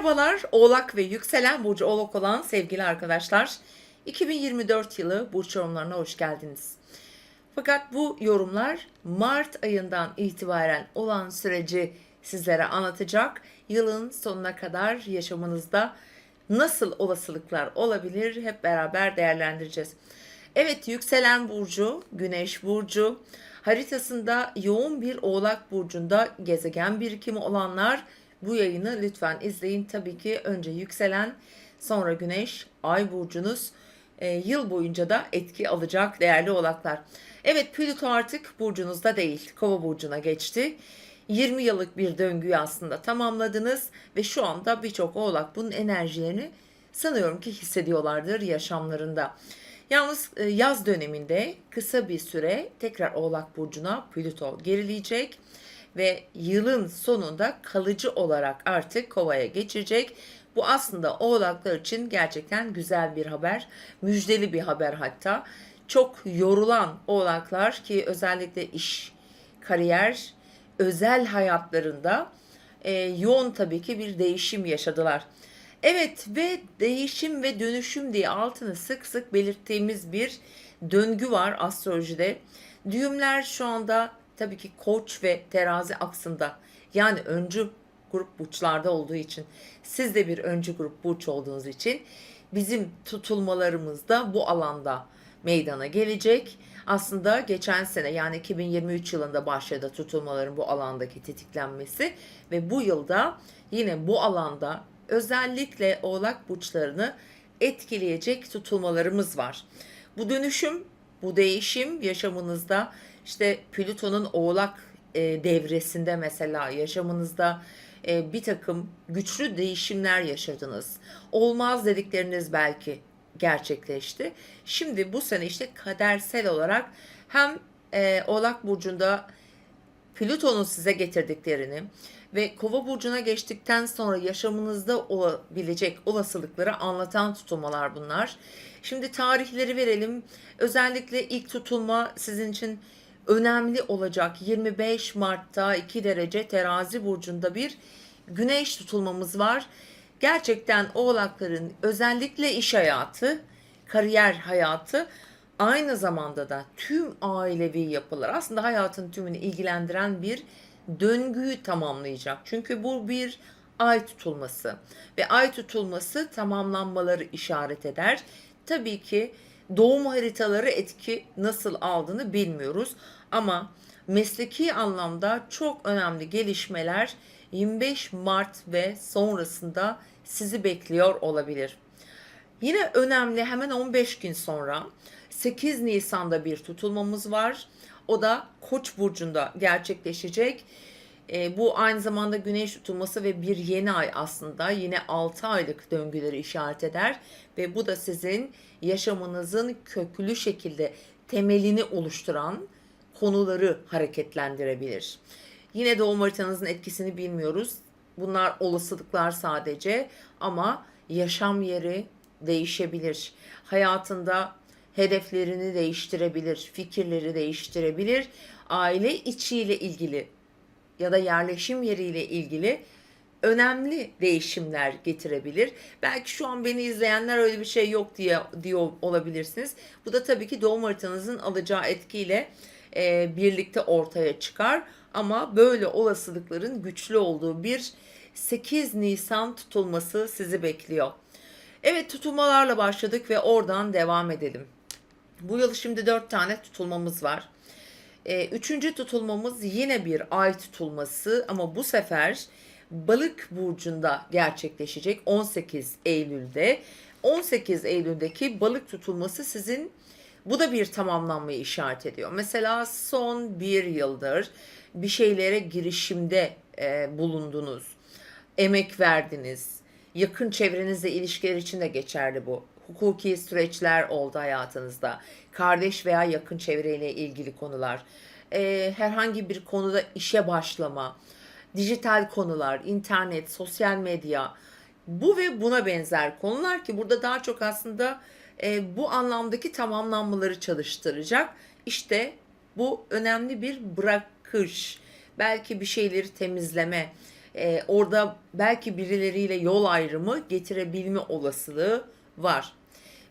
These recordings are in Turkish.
Merhabalar Oğlak ve Yükselen Burcu Oğlak olan sevgili arkadaşlar. 2024 yılı burç yorumlarına hoş geldiniz. Fakat bu yorumlar Mart ayından itibaren olan süreci sizlere anlatacak. Yılın sonuna kadar yaşamınızda nasıl olasılıklar olabilir hep beraber değerlendireceğiz. Evet yükselen burcu, güneş burcu, haritasında yoğun bir oğlak burcunda gezegen birikimi olanlar bu yayını lütfen izleyin. Tabii ki önce yükselen, sonra güneş, ay burcunuz e, yıl boyunca da etki alacak değerli oğlaklar. Evet Plüto artık burcunuzda değil, kova burcuna geçti. 20 yıllık bir döngüyü aslında tamamladınız ve şu anda birçok oğlak bunun enerjilerini sanıyorum ki hissediyorlardır yaşamlarında. Yalnız e, yaz döneminde kısa bir süre tekrar Oğlak Burcu'na Plüto gerileyecek ve yılın sonunda kalıcı olarak artık Kova'ya geçecek. Bu aslında Oğlaklar için gerçekten güzel bir haber, müjdeli bir haber hatta. Çok yorulan Oğlaklar ki özellikle iş, kariyer, özel hayatlarında e, yoğun tabii ki bir değişim yaşadılar. Evet ve değişim ve dönüşüm diye altını sık sık belirttiğimiz bir döngü var astrolojide. Düğümler şu anda tabii ki koç ve terazi aksında yani öncü grup burçlarda olduğu için siz de bir öncü grup burç olduğunuz için bizim tutulmalarımız da bu alanda meydana gelecek. Aslında geçen sene yani 2023 yılında başladı tutulmaların bu alandaki tetiklenmesi ve bu yılda yine bu alanda özellikle oğlak burçlarını etkileyecek tutulmalarımız var. Bu dönüşüm, bu değişim yaşamınızda işte Plüton'un oğlak e, devresinde mesela yaşamınızda e, bir takım güçlü değişimler yaşadınız. Olmaz dedikleriniz belki gerçekleşti. Şimdi bu sene işte kadersel olarak hem e, Oğlak Burcu'nda Plüton'un size getirdiklerini ve Kova burcuna geçtikten sonra yaşamınızda olabilecek olasılıkları anlatan tutulmalar bunlar. Şimdi tarihleri verelim. Özellikle ilk tutulma sizin için önemli olacak. 25 Mart'ta 2 derece terazi burcunda bir güneş tutulmamız var. Gerçekten oğlakların özellikle iş hayatı, kariyer hayatı aynı zamanda da tüm ailevi yapılar aslında hayatın tümünü ilgilendiren bir döngüyü tamamlayacak. Çünkü bu bir ay tutulması ve ay tutulması tamamlanmaları işaret eder. Tabii ki doğum haritaları etki nasıl aldığını bilmiyoruz ama mesleki anlamda çok önemli gelişmeler 25 Mart ve sonrasında sizi bekliyor olabilir. Yine önemli hemen 15 gün sonra 8 Nisan'da bir tutulmamız var. O da Koç burcunda gerçekleşecek. E, bu aynı zamanda güneş tutulması ve bir yeni ay aslında yine 6 aylık döngüleri işaret eder ve bu da sizin yaşamınızın köklü şekilde temelini oluşturan konuları hareketlendirebilir. Yine doğum haritanızın etkisini bilmiyoruz. Bunlar olasılıklar sadece ama yaşam yeri değişebilir. Hayatında hedeflerini değiştirebilir, fikirleri değiştirebilir. Aile içiyle ilgili ya da yerleşim yeriyle ilgili önemli değişimler getirebilir. Belki şu an beni izleyenler öyle bir şey yok diye diyor olabilirsiniz. Bu da tabii ki doğum haritanızın alacağı etkiyle e, birlikte ortaya çıkar. Ama böyle olasılıkların güçlü olduğu bir 8 Nisan tutulması sizi bekliyor. Evet tutulmalarla başladık ve oradan devam edelim. Bu yıl şimdi 4 tane tutulmamız var. E, üçüncü tutulmamız yine bir ay tutulması ama bu sefer balık burcunda gerçekleşecek 18 Eylül'de. 18 Eylül'deki balık tutulması sizin bu da bir tamamlanmayı işaret ediyor. Mesela son bir yıldır bir şeylere girişimde e, bulundunuz, emek verdiniz, yakın çevrenizle ilişkiler için de geçerli bu. Hukuki süreçler oldu hayatınızda, kardeş veya yakın çevreyle ilgili konular, e, herhangi bir konuda işe başlama, dijital konular, internet, sosyal medya, bu ve buna benzer konular ki burada daha çok aslında e, bu anlamdaki tamamlanmaları çalıştıracak. İşte bu önemli bir bırakış, belki bir şeyleri temizleme, e, orada belki birileriyle yol ayrımı getirebilme olasılığı var.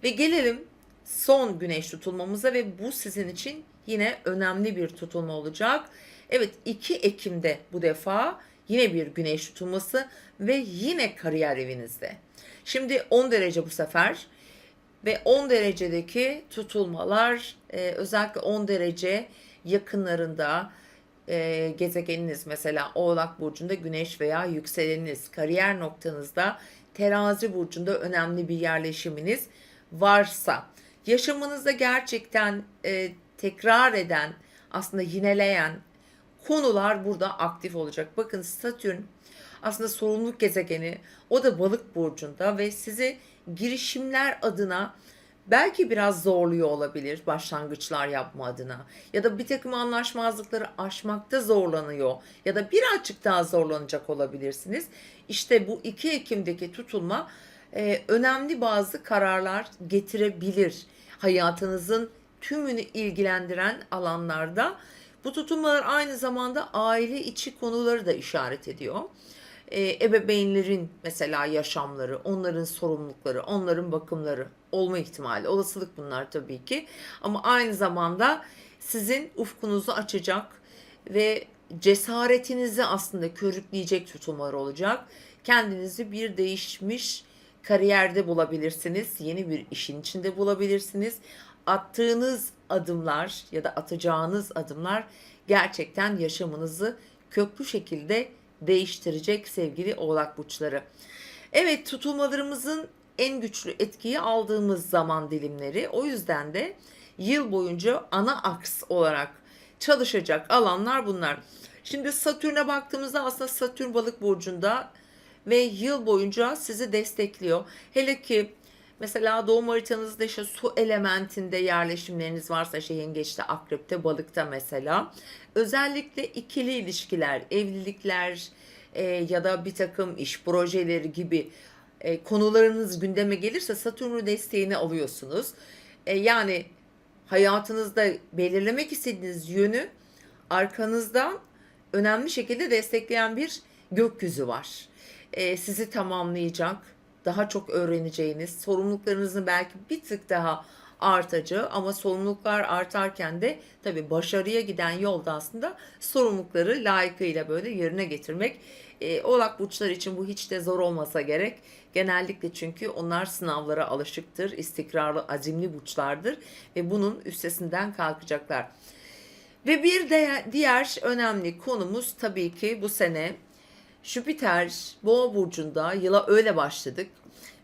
Ve gelelim son güneş tutulmamıza ve bu sizin için yine önemli bir tutulma olacak. Evet 2 Ekim'de bu defa yine bir güneş tutulması ve yine kariyer evinizde. Şimdi 10 derece bu sefer ve 10 derecedeki tutulmalar e, özellikle 10 derece yakınlarında e, gezegeniniz mesela Oğlak Burcu'nda güneş veya yükseleniniz kariyer noktanızda terazi burcunda önemli bir yerleşiminiz varsa yaşamınızda gerçekten e, tekrar eden aslında yineleyen konular burada aktif olacak. Bakın Satürn aslında sorumluluk gezegeni o da balık burcunda ve sizi girişimler adına belki biraz zorluyor olabilir başlangıçlar yapma adına ya da bir takım anlaşmazlıkları aşmakta zorlanıyor ya da birazcık daha zorlanacak olabilirsiniz. İşte bu 2 Ekim'deki tutulma e, önemli bazı kararlar getirebilir hayatınızın tümünü ilgilendiren alanlarda. Bu tutulmalar aynı zamanda aile içi konuları da işaret ediyor. Ee, ebeveynlerin mesela yaşamları, onların sorumlulukları, onların bakımları olma ihtimali, olasılık bunlar tabii ki. Ama aynı zamanda sizin ufkunuzu açacak ve cesaretinizi aslında körükleyecek tutulmalar olacak. Kendinizi bir değişmiş kariyerde bulabilirsiniz. Yeni bir işin içinde bulabilirsiniz. Attığınız adımlar ya da atacağınız adımlar gerçekten yaşamınızı köklü şekilde değiştirecek sevgili oğlak burçları. Evet tutulmalarımızın en güçlü etkiyi aldığımız zaman dilimleri. O yüzden de yıl boyunca ana aks olarak çalışacak alanlar bunlar. Şimdi Satürn'e baktığımızda aslında Satürn balık burcunda ve yıl boyunca sizi destekliyor. Hele ki mesela doğum haritanızda işte su elementinde yerleşimleriniz varsa işte yengeçte, akrepte, balıkta mesela. Özellikle ikili ilişkiler, evlilikler e, ya da bir takım iş projeleri gibi e, konularınız gündeme gelirse Satürn'ün desteğini alıyorsunuz. E, yani hayatınızda belirlemek istediğiniz yönü arkanızdan önemli şekilde destekleyen bir gökyüzü var. E, sizi tamamlayacak, daha çok öğreneceğiniz, sorumluluklarınızın belki bir tık daha artacağı ama sorumluluklar artarken de tabii başarıya giden yolda aslında sorumlulukları layıkıyla böyle yerine getirmek. E, Oğlak burçları için bu hiç de zor olmasa gerek. Genellikle çünkü onlar sınavlara alışıktır, istikrarlı, azimli burçlardır ve bunun üstesinden kalkacaklar. Ve bir de diğer önemli konumuz tabii ki bu sene Jüpiter Boğa burcunda yıla öyle başladık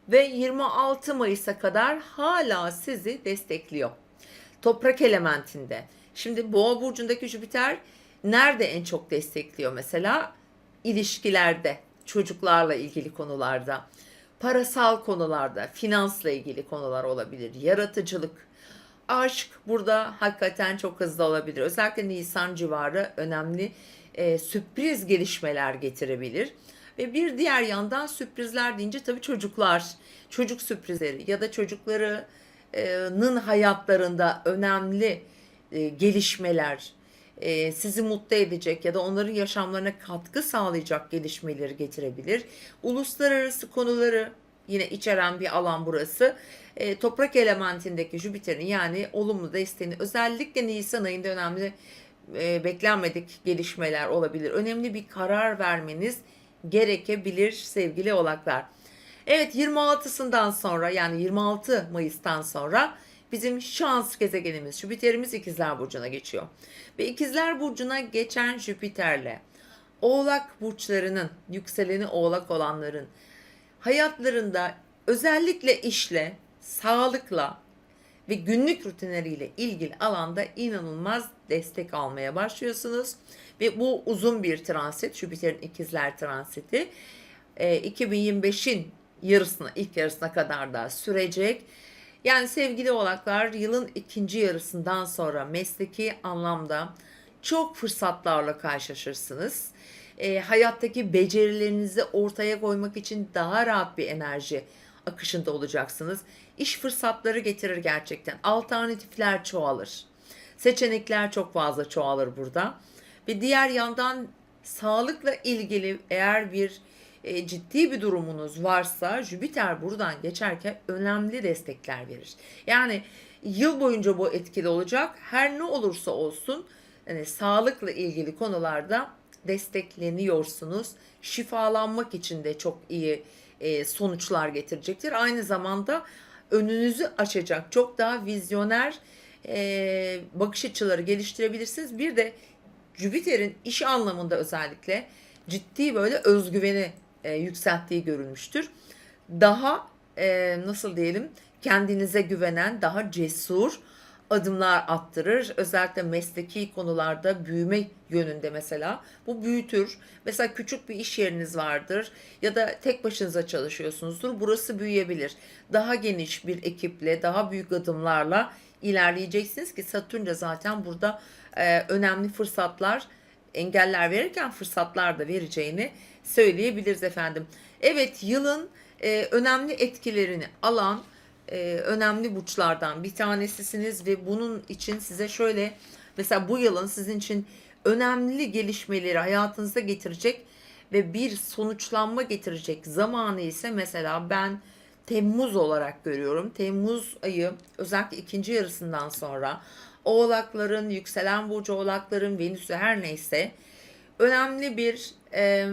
ve 26 Mayıs'a kadar hala sizi destekliyor. Toprak elementinde. Şimdi Boğa burcundaki Jüpiter nerede en çok destekliyor mesela? İlişkilerde, çocuklarla ilgili konularda, parasal konularda, finansla ilgili konular olabilir, yaratıcılık, aşk burada hakikaten çok hızlı olabilir. Özellikle Nisan civarı önemli e, sürpriz gelişmeler getirebilir. Ve bir diğer yandan sürprizler deyince tabii çocuklar, çocuk sürprizleri ya da çocuklarının hayatlarında önemli e, gelişmeler, e, sizi mutlu edecek ya da onların yaşamlarına katkı sağlayacak gelişmeleri getirebilir. Uluslararası konuları yine içeren bir alan burası. E, toprak elementindeki Jüpiter'in yani olumlu desteğini özellikle Nisan ayında önemli e, beklenmedik gelişmeler olabilir. Önemli bir karar vermeniz gerekebilir sevgili oğlaklar. Evet 26'sından sonra yani 26 Mayıs'tan sonra bizim şans gezegenimiz Jüpiter'imiz İkizler Burcu'na geçiyor. Ve İkizler Burcu'na geçen Jüpiter'le Oğlak burçlarının, yükseleni Oğlak olanların hayatlarında özellikle işle, sağlıkla ve günlük rutinleriyle ilgili alanda inanılmaz destek almaya başlıyorsunuz. Ve bu uzun bir transit, Jüpiter'in ikizler transiti. E, 2025'in yarısına, ilk yarısına kadar da sürecek. Yani sevgili oğlaklar yılın ikinci yarısından sonra mesleki anlamda çok fırsatlarla karşılaşırsınız. E, hayattaki becerilerinizi ortaya koymak için daha rahat bir enerji akışında olacaksınız. İş fırsatları getirir gerçekten. Alternatifler çoğalır. Seçenekler çok fazla çoğalır burada. Ve diğer yandan Sağlıkla ilgili eğer bir e, ciddi bir durumunuz varsa Jüpiter buradan geçerken önemli destekler verir. Yani yıl boyunca bu etkili olacak. Her ne olursa olsun yani sağlıkla ilgili konularda destekleniyorsunuz. Şifalanmak için de çok iyi e, sonuçlar getirecektir. Aynı zamanda önünüzü açacak çok daha vizyoner e, bakış açıları geliştirebilirsiniz. Bir de Jüpiter'in iş anlamında özellikle ciddi böyle özgüveni e, yükselttiği görülmüştür. Daha e, nasıl diyelim kendinize güvenen, daha cesur adımlar attırır. Özellikle mesleki konularda büyüme yönünde mesela. Bu büyütür. Mesela küçük bir iş yeriniz vardır ya da tek başınıza çalışıyorsunuzdur. Burası büyüyebilir. Daha geniş bir ekiple, daha büyük adımlarla ilerleyeceksiniz ki Satürn de zaten burada e, önemli fırsatlar, engeller verirken fırsatlar da vereceğini söyleyebiliriz efendim. Evet yılın e, önemli etkilerini alan e, önemli burçlardan bir tanesisiniz ve bunun için size şöyle mesela bu yılın sizin için önemli gelişmeleri hayatınızda getirecek ve bir sonuçlanma getirecek zamanı ise mesela ben Temmuz olarak görüyorum. Temmuz ayı özellikle ikinci yarısından sonra oğlakların, yükselen burcu oğlakların, Venüs'ü her neyse önemli bir e,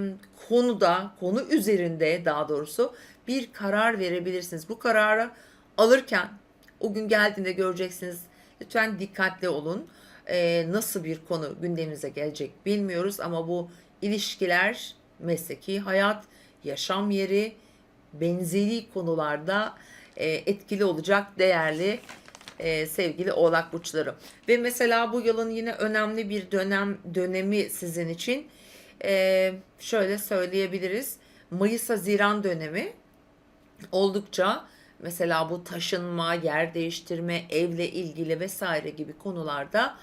konuda, konu üzerinde daha doğrusu bir karar verebilirsiniz. Bu kararı alırken o gün geldiğinde göreceksiniz. Lütfen dikkatli olun. E, nasıl bir konu gündeminize gelecek bilmiyoruz ama bu ilişkiler, mesleki hayat, yaşam yeri, benzeri konularda e, etkili olacak değerli e, sevgili Oğlak burçları. Ve mesela bu yılın yine önemli bir dönem dönemi sizin için e, şöyle söyleyebiliriz. Mayıs-Haziran dönemi oldukça mesela bu taşınma, yer değiştirme, evle ilgili vesaire gibi konularda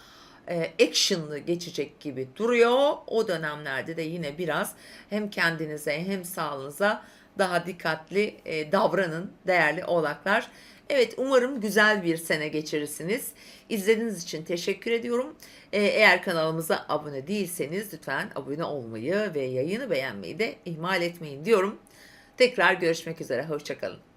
e, action'lı geçecek gibi duruyor. O dönemlerde de yine biraz hem kendinize hem sağlığınıza daha dikkatli e, davranın değerli oğlaklar. Evet umarım güzel bir sene geçirirsiniz. İzlediğiniz için teşekkür ediyorum. E, eğer kanalımıza abone değilseniz lütfen abone olmayı ve yayını beğenmeyi de ihmal etmeyin diyorum. Tekrar görüşmek üzere. Hoşçakalın.